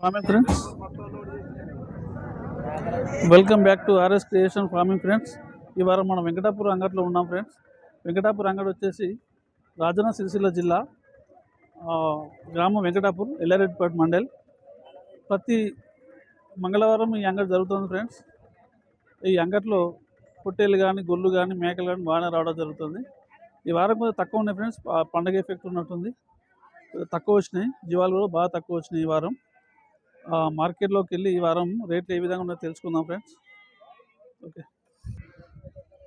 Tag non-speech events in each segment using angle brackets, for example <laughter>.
Farming friends welcome back to RS creation farming friends ఈ వారం మనం వెంకటాపూర్ అంగట్లో ఉన్నాం ఫ్రెండ్స్ వెంకటాపురం అంగడి వచ్చేసి రాజన్న సిరిసిల్ల జిల్లా గ్రామం వెంకటాపూర్ ఎల్లారెడ్డిపేట మండల్. ప్రతి మంగళవారం ఈ అంగడి జరుగుతుంది ఫ్రెండ్స్ ఈ అంగట్లో పొట్టేలు కానీ గొల్లు కానీ మేకలు కానీ బాగానే రావడం జరుగుతుంది. ఈ వారం కొంచెం తక్కువ ఉన్నాయి ఫ్రెండ్స్ పండగ ఎఫెక్ట్ ఉన్నట్టుంది. తక్కువ వచ్చినాయి. జీవాలు కూడా బాగా తక్కువ వచ్చినాయి ఈ వారం. మార్కెట్లోకి వెళ్ళి ఈ వారం రేట్లు ఏ విధంగా ఉన్నాయో తెలుసుకుందాం ఫ్రెండ్స్. ఓకే.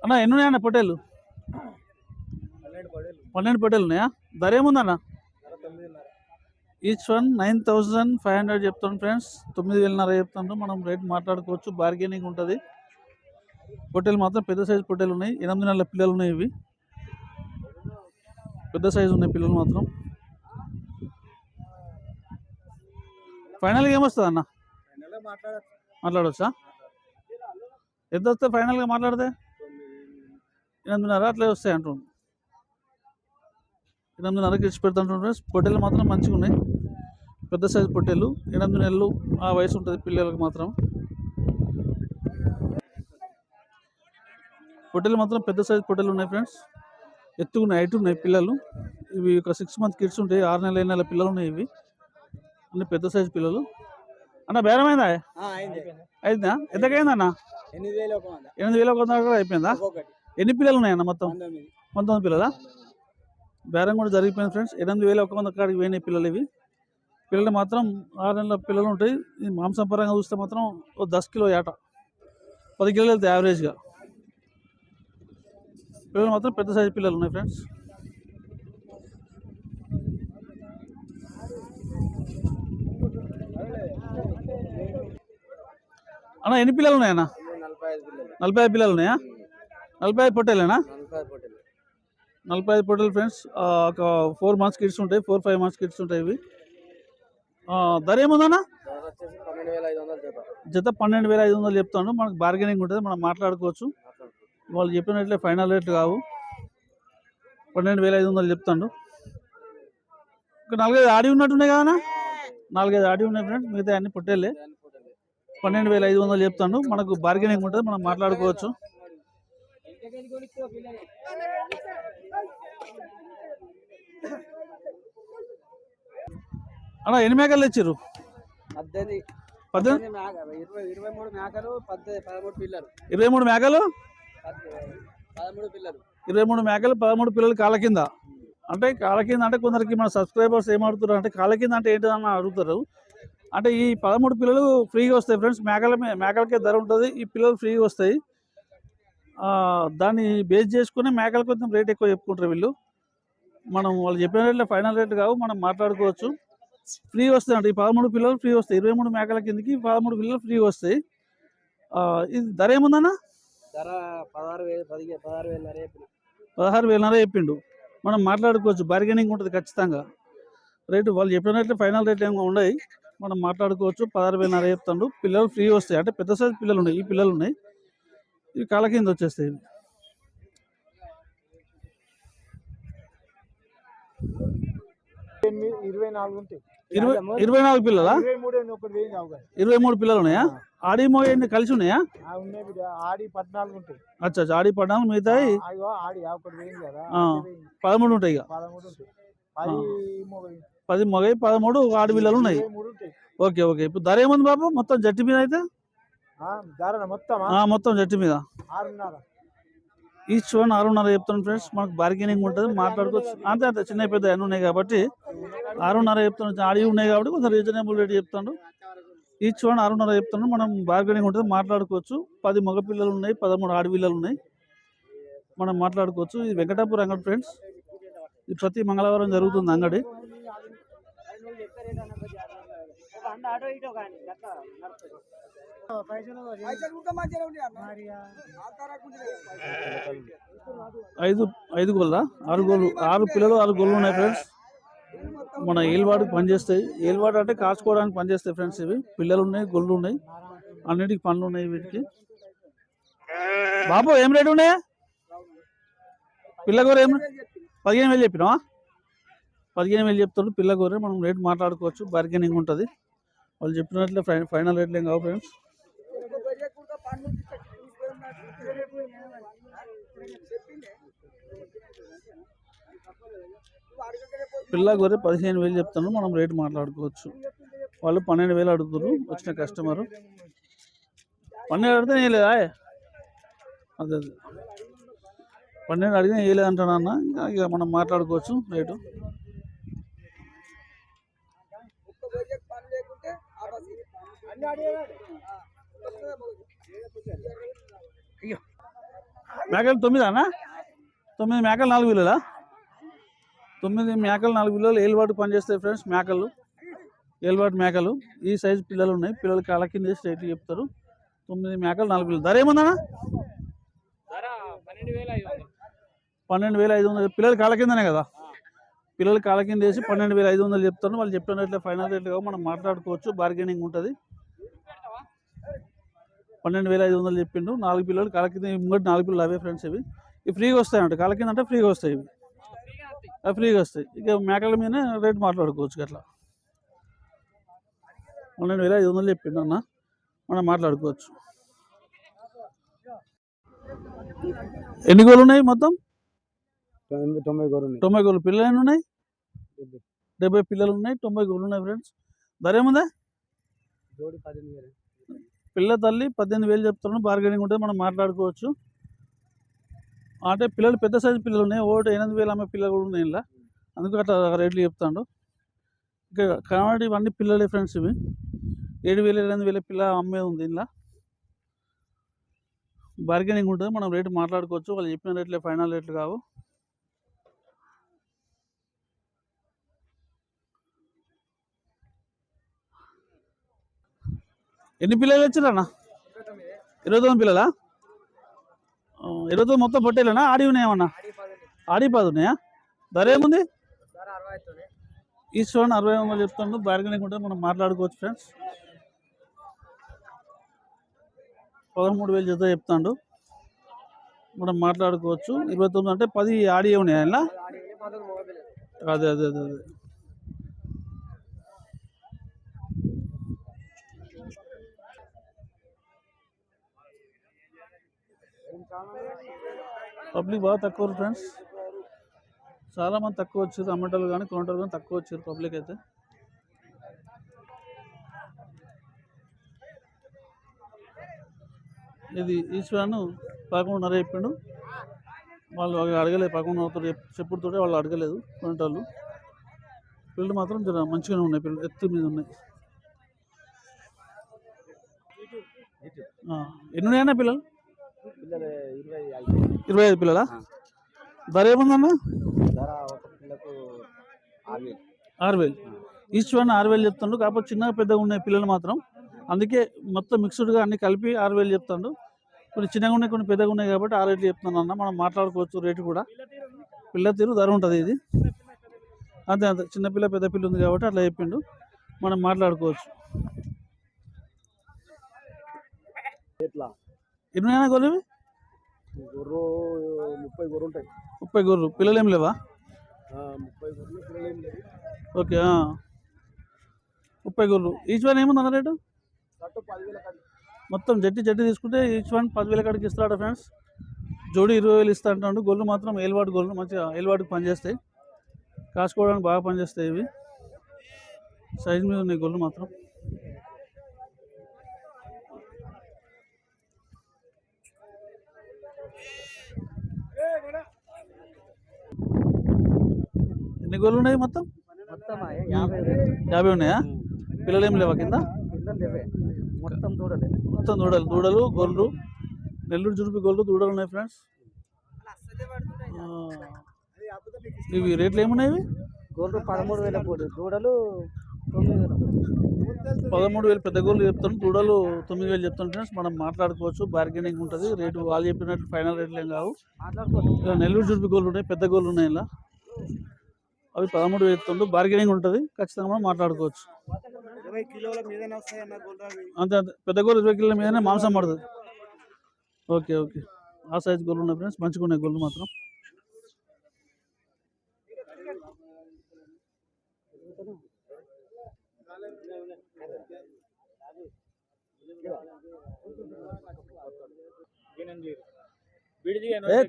అన్న ఎన్ని ఉన్నాయన్న పొట్టేలు పన్నెండు పొట్టేలు ఉన్నాయా. ధర ఏముందన్న? Each one nine thousand five hundred చెప్తాను ఫ్రెండ్స్. తొమ్మిది వేలన్నర చెప్తాను. మనం రేట్ మాట్లాడుకోవచ్చు బార్గెనింగ్ ఉంటుంది. పొట్టేలు మాత్రం పెద్ద సైజు పొట్టేలు ఉన్నాయి. ఎనిమిది నెలల పిల్లలు ఉన్నాయి ఇవి. పెద్ద సైజు ఉన్నాయి పిల్లలు మాత్రం. ఫైనల్గా ఏమొస్తుంది అన్న? మాట్లాడవచ్చా ఎంత వస్తే ఫైనల్గా మాట్లాడితే? ఎనిమిదిన్నర అట్లే వస్తాయి అంటుండు. ఎనిమిదిన్నరకి ఇచ్చి పెడుతుంటుండ్రు పొట్టేలు మాత్రం మంచిగా ఉన్నాయి. పెద్ద సైజు పొట్టేలు ఎనిమిది నెలలు ఆ వయసు ఉంటుంది పిల్లలకు మాత్రం. పొట్టేలు మాత్రం పెద్ద సైజు పొట్టేలు ఉన్నాయి ఫ్రెండ్స్. ఎత్తుకున్నాయి హైట్ ఉన్నాయి పిల్లలు. ఇవి ఒక సిక్స్ మంత్ కిడ్స్ ఉంటాయి. ఆరు నెలల ఏడు నెలల పిల్లలు ఉన్నాయి ఇవి. అన్ని పెద్ద సైజు పిల్లలు. అన్న బేరమైందా అయిందా? ఎంతకైందా అన్న ఎనిమిది వేలు ఒక వంద. కూడా అయిపోయిందా? ఎన్ని పిల్లలు ఉన్నాయన్న మొత్తం? పంతొమ్మిది. పిల్లలా? బేరం కూడా జరిగిపోయింది ఫ్రెండ్స్ ఎనిమిది వేల ఒక వంద కాడికి పోయినాయి పిల్లలు ఇవి. పిల్లలు మాత్రం ఆరు నెలల పిల్లలు ఉంటాయి. మాంసం పరంగా చూస్తే మాత్రం ఓ దస్ కిలో ఏట పది కిలోలు వెళ్తాయి యావరేజ్గా పిల్లలు మాత్రం పెద్ద సైజు పిల్లలు ఉన్నాయి ఫ్రెండ్స్ అన్న ఎన్ని పిల్లలు ఉన్నాయన్న? నలభై ఐదు పిల్లలు. నలభై ఐదు పిల్లలు ఉన్నాయా? నలభై ఐదు పొట్టేలేనా? నలభై ఐదు పొట్టెలు. నలభై ఐదు పొట్టలు ఫ్రెండ్స్ ఒక ఫోర్ మంత్స్ కిడ్స్ ఉంటాయి ఫోర్ ఫైవ్ మంత్స్ కిడ్స్ ఉంటాయి ఇవి. ఆ, ధర ఏముందన్న? ధర వచ్చేసి పన్నెండు వేల ఐదు వందలు జత పన్నెండు వేల ఐదు వందలు చెప్తాను. మనకు బార్గెనింగ్ ఉంటుంది మనం మాట్లాడుకోవచ్చు. వాళ్ళు చెప్పినట్లే ఫైనల్ రేట్లు కావు. పన్నెండు వేల ఐదు వందలు చెప్తాను. ఇంకా నాలుగైదు ఆడి ఉన్నట్టున్నాయి కదా నాలుగైదు ఆడి ఉన్నాయి ఫ్రెండ్స్ మిగతా అన్ని పొట్టేలే. పన్నెండు వేల ఐదు వందలు చెప్తాను మనకు బార్గెనింగ్ ఉంటుంది మనం మాట్లాడుకోవచ్చు. అన్న ఎన్ని మేకలు తెచ్చారు ఇరవై మూడు మేకలు ఇరవై మూడు మేకలు? పదమూడు పిల్లలు. కాళ్ళ కింద. అంటే కాళ్ళ కింద అంటే కొందరికి మన సబ్స్క్రైబర్స్ ఏం అడుగుతారు అంటే కాళ్ళ కింద అంటే ఏంటిదని అడుగుతారు. అంటే ఈ పదమూడు పిల్లలు ఫ్రీగా వస్తాయి ఫ్రెండ్స్. మేకల మేకలకే ధర ఉంటుంది. ఈ పిల్లలు ఫ్రీగా వస్తాయి. దాన్ని బేస్ చేసుకుని మేకలు కొంచెం రేట్ ఎక్కువ చెప్పుకుంటారు వీళ్ళు. మనం వాళ్ళు చెప్పిన రేట్లో ఫైనల్ రేట్ కావు. మనం మాట్లాడుకోవచ్చు. ఫ్రీ వస్తాయి అంటే. ఈ పదమూడు పిల్లలు ఫ్రీ వస్తాయి. ఇరవై మూడు మేకల కిందకి పదమూడు పిల్లలు ఫ్రీ వస్తాయి. ఇది ధర ఏముందన్నా? ధర పదహారు వేలు పదిహేను పదహారు వేలు రేపు పదహారు వేలన్నర చెప్పిండు. మనం మాట్లాడుకోవచ్చు. బార్గెనింగ్ ఉంటుంది ఖచ్చితంగా. రేటు వాళ్ళు చెప్పినట్లు ఫైనల్ రేట్ ఏమి ఉన్నాయి. మనం మాట్లాడుకోవచ్చు. పదహారు వేలన్నర చెప్తాడు. పిల్లలు ఫ్రీ వస్తాయి. అంటే పెద్ద సైజు పిల్లలు ఉన్నాయి ఈ పిల్లలు ఉన్నాయి ఇవి కాళ్ళ కింద వచ్చేస్తాయి. ఇరవై నాలుగు ఉంటాయి. ఇరవై నాలుగు పిల్లలా? ఇరవై మూడు పిల్లలు ఉన్నాయా ఆడి మోయి అన్ని కలిసి ఉన్నాయా? ఆడి పద్నాలుగు ఉంటాయి. అచ్చా ఆడి. పదమూడు ఉంటాయి ఇక పదమూడు ఉంటాయి. పది మొగవి మగై పదమూడు ఆడి పిల్లలు ఉన్నాయి. Okay okay. ఇప్పుడు ధర ఏముంది బాబు? మొత్తం జట్టు మీద అయితే? మొత్తం జట్టు మీద. ఈచ్ వన్ ఆరున్నర చెప్తాను ఫ్రెండ్స్ మనకు బార్గెనింగ్ ఉంటుంది మాట్లాడుకోవచ్చు. అంతే అంతే. చిన్న పెద్ద అన్నీ ఉన్నాయి కాబట్టి ఆరున్నర చెప్తాను ఆడి ఉన్నాయి కాబట్టి కొంచెం రీజనబుల్ రేట్ చెప్తాను. ఈచ్ వన్ ఆరున్నర చెప్తాను మనం బార్గెనింగ్ ఉంటుంది మాట్లాడుకోవచ్చు. పది మగ పిల్లలు ఉన్నాయి పదమూడు ఆడపిల్లలు ఉన్నాయి. మనం మాట్లాడుకోవచ్చు. ఇది వెంకటాపూర్ అంగడి ఫ్రెండ్స్ ఇది ప్రతి మంగళవారం జరుగుతుంది అంగడి. ఐదు ఐదు గోళ్ళ ఆరు గోళ్ళు ఆరు పిల్లలు ఆరు గోళ్ళు ఉన్నాయి ఫ్రెండ్స్ మన ఏల్వాడికి పనిచేస్తాయి. ఏల్వాడు అంటే కాచుకోవడానికి పనిచేస్తాయి ఫ్రెండ్స్ ఇవి. పిల్లలు ఉన్నాయి గొల్లు ఉన్నాయి. అన్నిటికి పనులు ఉన్నాయి వీటికి. బాబు ఏం రేటు ఉన్నాయా? పిల్లగూర ఏం పదిహేను వేలు చెప్పినావా? పదిహేను వేలు చెప్తాడు. పిల్లగూర మనం రేటు మాట్లాడుకోవచ్చు. బార్గెనింగ్ ఉంటుంది. వాళ్ళు చెప్పినట్లే ఫైనల్ రేట్లు ఏం కావు ఫ్రెండ్స్. పిల్ల గొర్రె పదిహేను వేలు చెప్తాను మనం రేటు మాట్లాడుకోవచ్చు. వాళ్ళు పన్నెండు వేలు అడుగుతారు వచ్చిన కస్టమర్. పన్నెండు అడిగితే వేయలేదా అదే అదే. పన్నెండు అడిగితే వేయలేదంటాను అన్న? ఇంకా ఇక మనం మాట్లాడుకోవచ్చు రేటు. మేకలు తొమ్మిది అన్న తొమ్మిది మేకలు నాలుగు విలువలా తొమ్మిది మేకలు నాలుగు విలువలు ఏలుబాటు పనిచేస్తాయి ఫ్రెండ్స్ మేకలు. ఏలుబాటు మేకలు. ఈ సైజు పిల్లలు ఉన్నాయి. పిల్లలు కాళ్ళ కింద రేట్లు చెప్తారు. తొమ్మిది మేకలు నాలుగు పిల్లలు ధర ఏముందన్నా? పన్నెండు వేల ఐదు వందలు. పిల్లలు కాళ్ళ కిందనే కదా? పిల్లలు కాళ్ళ కింద వేసి పన్నెండు వేల ఐదు వందలు చెప్తాను వాళ్ళు చెప్పిన రేట్లే ఫైనల్ రేట్లు మనం మాట్లాడుకోవచ్చు. బార్గెనింగ్ ఉంటుంది. పన్నెండు వేల ఐదు వందలు చెప్పిండు. నాలుగు పిల్లలు కాళ్ళ కింద ఇంకోటి నాలుగు పిల్లలు అవే ఫ్రెండ్స్ ఇవి. ఇవి ఫ్రీగా వస్తాయంట. కాళ్ళ కింద అంటే ఫ్రీగా వస్తాయి ఇవి. అవి ఫ్రీగా వస్తాయి. ఇక మేకల మీదనే రేట్ మాట్లాడుకోవచ్చు అట్లా పన్నెండు వేల ఐదు వందలు చెప్పిండు అన్న. మనం మాట్లాడుకోవచ్చు. ఎన్ని గోళ్ళు ఉన్నాయి మొత్తం? తొంభై ఉన్నాయి. తొంభై గోళ్ళు పిల్లలు ఎన్ని ఉన్నాయి? డెబ్బై. పిల్లలు ఉన్నాయి తొంభై గోళ్ళు ఉన్నాయి ఫ్రెండ్స్ ధర ఏముందా? జోడి పద్దెనిమిది పిల్ల తల్లి పద్దెనిమిది వేలు చెప్తున్నాను బార్గెనింగ్ ఉంటుంది మనం మాట్లాడుకోవచ్చు. అంటే పిల్లలు పెద్ద సైజు పిల్లలు ఉన్నాయి ఒకటి ఎనిమిది వేలు అమ్మే పిల్లలు కూడా ఉన్నాయి ఇలా అందుకు అట్లా రేట్లు చెప్తాడు. ఇంకా కాబట్టి ఇవన్నీ పిల్లలే ఫ్రెండ్స్ ఇవి. ఏడు వేలు ఎనిమిది వేల పిల్ల అమ్మే ఉంది ఇలా. బార్గెనింగ్ ఉంటుంది మనం రేటు మాట్లాడుకోవచ్చు. వాళ్ళు చెప్పిన రేట్లే ఫైనల్ రేట్లు కావు. ఎన్ని పిల్లలు వచ్చారన్నా ఇరవై తొమ్మిది పిల్లలా? ఇరవై తొమ్మిది మొత్తం పొట్టేలేనా ఆడి ఉన్నాయేమన్నా ఆడి పది ఉన్నాయా? ధర ఏముంది? ఈశ్వరన్ అరవై వందలు చెప్తాను బార్గెనింగ్ ఉంటే మనం మాట్లాడుకోవచ్చు ఫ్రెండ్స్. పదమూడు వేలు జత చెప్తాడు. మనం మాట్లాడుకోవచ్చు. ఇరవై తొమ్మిది అంటే పది ఆడి ఉన్నాయా అదే అదే అదే అదే. పబ్లిక్ బాగా తక్కువ ఫ్రెండ్స్. చాలా మంది తక్కువ వచ్చారు అమ్మటోళ్ళు కానీ కొనటోళ్ళు కానీ తక్కువ వచ్చారు పబ్లిక్ అయితే. ఇది ఈశ్వరాను పదకొండున్నర చెప్పిండు. వాళ్ళు అడగలేదు పదకొండున్నరతో చెప్పుడుతోటే వాళ్ళు అడగలేదు కొనేటోళ్ళు. పిల్లలు మాత్రం జర మంచిగానే ఉన్నాయి పిల్లలు ఎత్తు మీద ఉన్నాయి. ఎన్ని ఉన్నాయన్నా పిల్లలు? ఇరవై ఐదు పిల్లలా. ధర ఏముందన్న ఆరు వేలు. ఈచ్ వన్ ఆరు వేలు చెప్తాడు. కాకపోతే చిన్నగా పెద్దగా ఉన్నాయి పిల్లలు మాత్రం అందుకే మొత్తం మిక్స్డ్గా అన్ని కలిపి ఆరు వేలు చెప్తాడు. కొన్ని చిన్నగా ఉన్నాయి కొన్ని పెద్దగా ఉన్నాయి కాబట్టి ఆరు రేట్లు చెప్తున్నాను అన్న. మనం మాట్లాడుకోవచ్చు రేటు కూడా. పిల్ల తీరు ధర ఉంటుంది ఇది. అంతే అంతే. చిన్న పిల్ల పెద్ద పిల్ల ఉంది కాబట్టి అట్లా చెప్పిండు. మనం మాట్లాడుకోవచ్చు. ఎట్లా? ఎన్ని గొర్రెవి? గొర్రె ముప్పై గొర్రెలు ఉంటాయి. ముప్పై గొర్రెలు. పిల్లలు ఏం లేవా ముప్పై గొర్రెలు పిల్లలు ఏం లేదు ఓకే. ముప్పై గొర్రెలు. ఈచ్ వన్ ఏముంది అన్న రేటు? మొత్తం జట్టి జట్టి తీసుకుంటే ఈచ్ వన్ పదివేల కాడికి ఇస్తాడు ఫ్రెండ్స్. జోడి ఇరవై వేలు ఇస్తా అంటాడు. గొల్లు మాత్రం ఏలువాటి గొల్లు మంచిగా ఏలువాటికి పనిచేస్తాయి. కాసుకోవడానికి బాగా పనిచేస్తాయి ఇవి. సైజ్ మీద ఉన్నాయి గొల్లు మాత్రం. ఎన్ని గొల్లు ఉన్నాయి మొత్తం? యాభై ఉన్నాయా? పిల్లలు ఏం లేవా కింద? మొత్తం చూడలే మొత్తం దూడలు దూడలు గొర్రెలు నెల్లూరు జుడిపి గొర్రెలు దూడలు ఉన్నాయి ఫ్రెండ్స్ ఇవి రేట్లు ఏమున్నాయి గొర్రెలు పదమూడు వేల దూడలు తొమ్మిది వేల. పదమూడు వేలు పెద్ద గోళ్ళు చెప్తాను దూడలు తొమ్మిది వేలు చెప్తాను ఫ్రెండ్స్ మనం మాట్లాడుకోవచ్చు బార్గెనింగ్ ఉంటుంది. రేటు వాళ్ళు చెప్పినట్టు ఫైనల్ రేట్లు ఏం కావు. నెల్లూరు జుడిపి గోళ్ళు ఉన్నాయి పెద్ద గోళ్ళు ఉన్నాయి ఇలా అవి పదమూడు వేస్తుండ్రు బార్గెనింగ్ ఉంటుంది. ఖచ్చితంగా మనం మాట్లాడుకోవచ్చు. అంతే అంతే. పెద్ద గోలు ఇరవై కిలోల మీదనే మాంసం పడుతుంది. Okay okay. ఆ సైజ్ గోళ్ళు ఉన్నాయి ఫ్రెండ్స్ మంచిగా ఉన్నాయి గోళ్ళు మాత్రం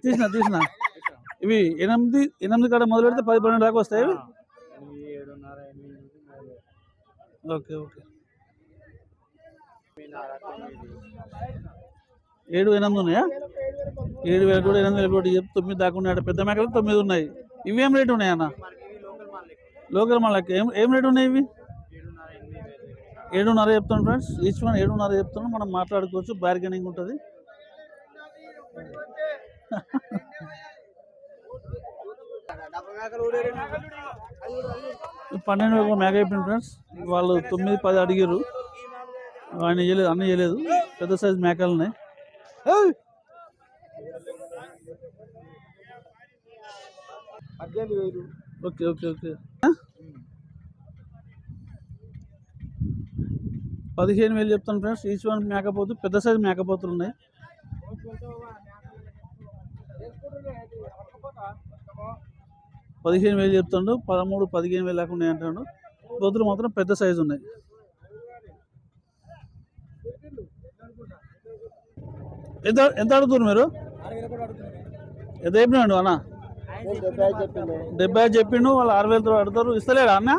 తీసిన తీసిన. ఇవి ఎనిమిది ఎనిమిది కాడ మొదలు పెడితే పది పన్నెండు దాకా వస్తాయి ఓకే ఓకే. ఏడు ఎనిమిది ఉన్నాయా? ఏడు వేల కూడా ఎనిమిది వేల కూడా తొమ్మిది దాకా ఉన్నాయి. పెద్ద మేకలు తొమ్మిది ఉన్నాయి. ఇవి ఏం రేటు ఉన్నాయి అన్న? లోకల్ మళ్ళీ ఏం ఏం రేటు ఉన్నాయి ఇవి? ఏడున్నర చెప్తాను ఫ్రెండ్స్. ఈచ్ వన్ ఏడున్నర చెప్తాను మనం మాట్లాడుకోవచ్చు. బార్గెనింగ్ ఉంటుంది. పన్నెండు వేల మేక అయిపోయింది ఫ్రెండ్స్. వాళ్ళు తొమ్మిది పది అడిగారు ఆయన చేయలేదు అన్న చేయలేదు పెద్ద సైజు మేకలు ఉన్నాయి ఓకే ఓకే. ఓకే పదిహేను వేలు చెప్తాను ఫ్రెండ్స్. ఈచ్ వన్ మేకపోతు పెద్ద సైజు మేకపోతులు ఉన్నాయి పదిహేను వేలు చెప్తాడు పదమూడు పదిహేను వేలు ఉన్నాయి అంటాడు. పోతులు మాత్రం పెద్ద సైజు ఉన్నాయి. ఎంత ఎంత అడుగుతున్నారు మీరు? ఎంత చెప్పినాడు అన్న? డెబ్బై ఐదు చెప్పిండు వాళ్ళు ఆరు వేలతో అడుగుతారు ఇస్తలేడా అన్న?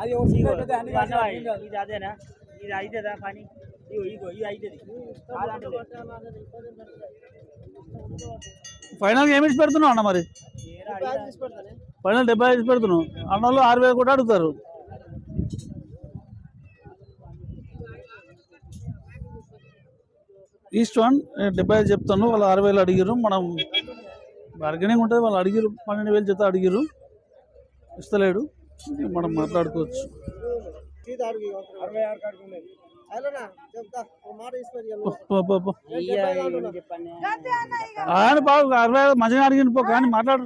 అది ఇది అయితేదా పని? ఇగో ఇగో ఇది అవుతుంది ఫైనల్ ఏమి పెడుతున్నావు అన్న మరి? ఫైనల్ డెబ్బై ఐదు పెడుతున్నావు. అన్న వాళ్ళు ఆరు వేలు కూడా అడుగుతారు. ఈస్ట్ వన్ డెబ్బై ఐదు చెప్తాను. వాళ్ళు ఆరు వేలు అడిగారు మనం బార్గెనింగ్ ఉంటుంది. వాళ్ళు అడిగారు పన్నెండు వేలు చేత అడిగారు ఇస్తలేడు. మనం మాట్లాడుకోవచ్చు. పో, పో, పో. ఆయన బాగు అరవై మంచిగా అడిగింది పో కానీ మాట్లాడు.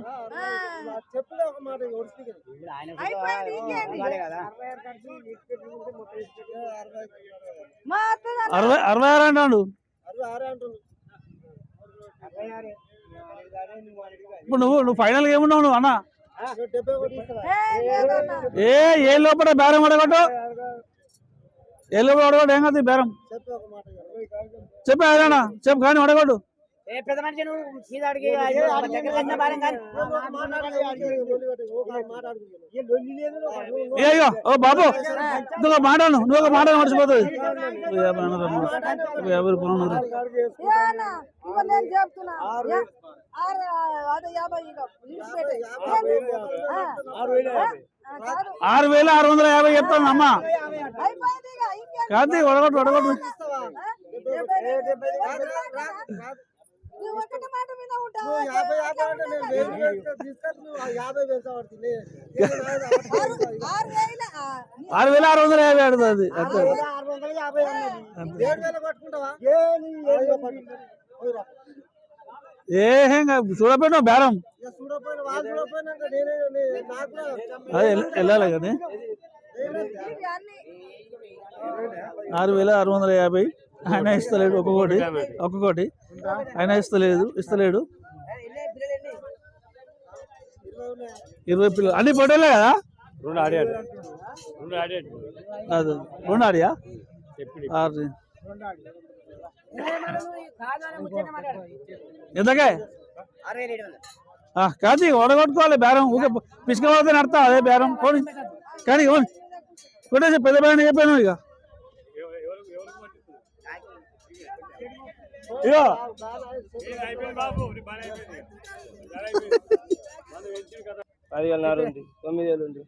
అరవై అరవై ఆరు అంటాడు. ఇప్పుడు నువ్వు నువ్వు ఫైనల్గా ఏమున్నావు నువ్వు అన్న? ఏ ఏ లోపల బేరం అడగట్టు ఏ లోపల అడగట్టు ఏం కాదు బేరం. చెప్పు అదేనా? చెప్పు కానీ అడగట్టు ఏ పెద్ద మనిషి నువ్వు భారం అయ్యో ఓ బాబు నువ్వు ఒక మాటను నువ్వు ఒక మాట మర్చిపోతుంది యాభై రూపాయలు ఆరు వేల ఆరు వందల యాభై చెప్తాను అమ్మ? కాదు వడగొట్టు వడగొట్టు <laughs> ఆరు- వేల, ఆరు వందల యాభై అన్నది ఏం చూడపోయినా బేరం అదే వెళ్ళాలి కానీ అన్ని. ఆరు వేల ఆరు వందల యాభై. ఆయన ఇస్తలేడు ఒక్కొక్కటి ఒక్కొక్కటి. ఆయన ఇస్తలేదు ఇస్తలేడు. ఇరవై పిల్లలు. అన్ని పొట్టేలే కదా? రెండు ఆడాడు. రెండు ఆడాడు. అది. రెండు ఆడియా? ఆరు ఎంతకే? కాదు వడగొట్టుకోవాలి బేరం. ఊకే పిసుకపోతే నడతా అదే బేరం. కానీ. కొట్టేసి పెద్ద బేరం చెప్పాను ఇక. ఉంది. తొమ్మిది వేలు ఉంది.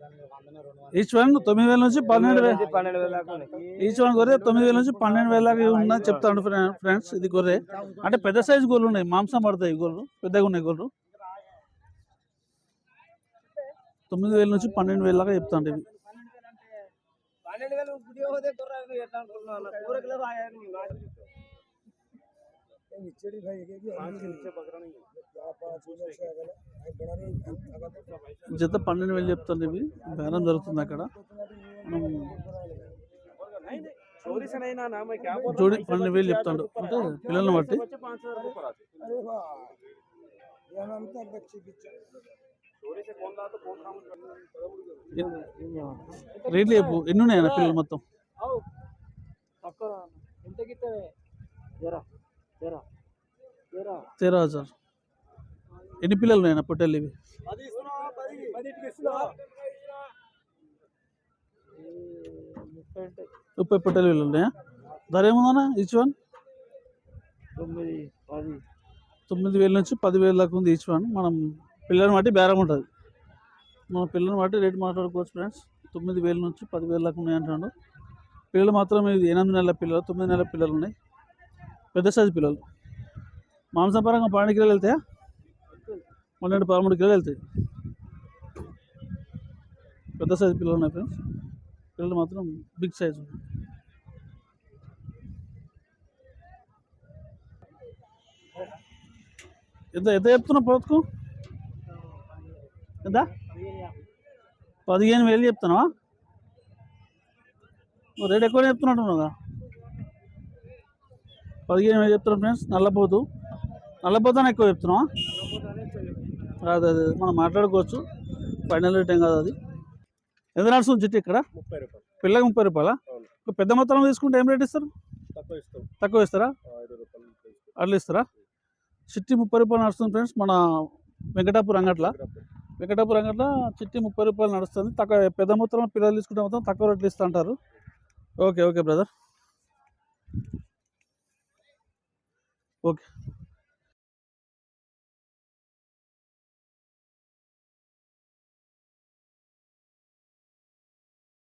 ఈచ్ వన్ తొమ్మిది వేల నుంచి పన్నెండు వేలు పన్నెండు వేల ఈచ్ వన్ గొర్రె తొమ్మిది వేల నుంచి పన్నెండు వేల దాకా ఉందని చెప్తాను ఫ్రె- ఫ్రెండ్స్ ఇది గొర్రె. అంటే పెద్ద సైజు గొర్రెలు ఉన్నాయి. మాంసం పడతాయి ఈ గొర్రెలు. పెద్దగా ఉన్నాయి గొర్రెలు. తొమ్మిది వేల నుంచి పన్నెండు వేల దాకా చెప్తాను ఇవి. పన్నెండు వేలు ఎట్లా అనుకుంటున్నావు కూరకిలో జత పన్నెండు వేలు చెప్తాను ఇవి బేరం జరుగుతుంది అక్కడ మనం జోడి పన్నెండు వేలు చెప్తాడు అంటే పిల్లల్ని బట్టి రేట్లు చెప్పు ఎన్ని ఉన్నాయన్న పిల్లలు మొత్తం తేరా హజార్ ఎన్ని పిల్లలు ఉన్నాయన్న పొట్టేళ్ళు ఇవి? ముప్పై పొట్టేలు పిల్లలు ఉన్నాయా? ధర ఏముందన్నా ఈచ్ వన్ తొమ్మిది పది. తొమ్మిది వేల నుంచి పదివేల దాకా ఉంది ఈచ్ వన్ మనం పిల్లల్ని బట్టి బేరం ఉంటుంది. మన పిల్లల్ని బట్టి రేట్ మాట్లాడుకోవచ్చు ఫ్రెండ్స్. తొమ్మిది వేల నుంచి పదివేల దాకా ఉన్నాయి అంటున్నాడు. పిల్లలు మాత్రం ఇది ఎనిమిది నెలల పిల్లలు తొమ్మిది నెలల పిల్లలు ఉన్నాయి. పెద్ద సైజు పిల్లలు. మాంసపరంగా పన్నెండు కిలోలు వెళ్తాయా? పన్నెండు పదమూడు కిలోలు వెళ్తాయి. పెద్ద సైజు పిల్లలు ఉన్నాయి ఫ్రెండ్స్ పిల్లలు మాత్రం బిగ్ సైజు ఎంత ఎంత చెప్తున్నావు పోతుకు ఎంత? పదిహేను వేలు చెప్తున్నావా? రేట్ ఎక్కువ కదా పదిహేను వేలు చెప్తున్నాం ఫ్రెండ్స్. నల్లపోతు నల్లపోతానే ఎక్కువ చెప్తున్నావా? అదే అదే మనం మాట్లాడుకోవచ్చు. ఫైనల్ రేట్ ఏం కాదు అది. ఎంత నడుస్తుంది చిట్టి ఇక్కడ? ముప్పై రూపాయలు. పిల్లకి ముప్పై రూపాయలా? పెద్ద మొత్తంలో తీసుకుంటే ఏం రేట్ ఇస్తారు? తక్కువ ఇస్తాం. తక్కువ ఇస్తారా. అట్లా ఇస్తారా? చిట్టి ముప్పై రూపాయలు నడుస్తుంది ఫ్రెండ్స్ మన వెంకటాపూర్ అంగట్ల వెంకటాపూర్ అంగట్ల చిట్టి ముప్పై రూపాయలు నడుస్తుంది. తక్కువ పెద్ద మొత్తంలో పిల్లలు తీసుకుంటే మొత్తం తక్కువ రేట్లు ఇస్తా అంటారు. Okay okay brother okay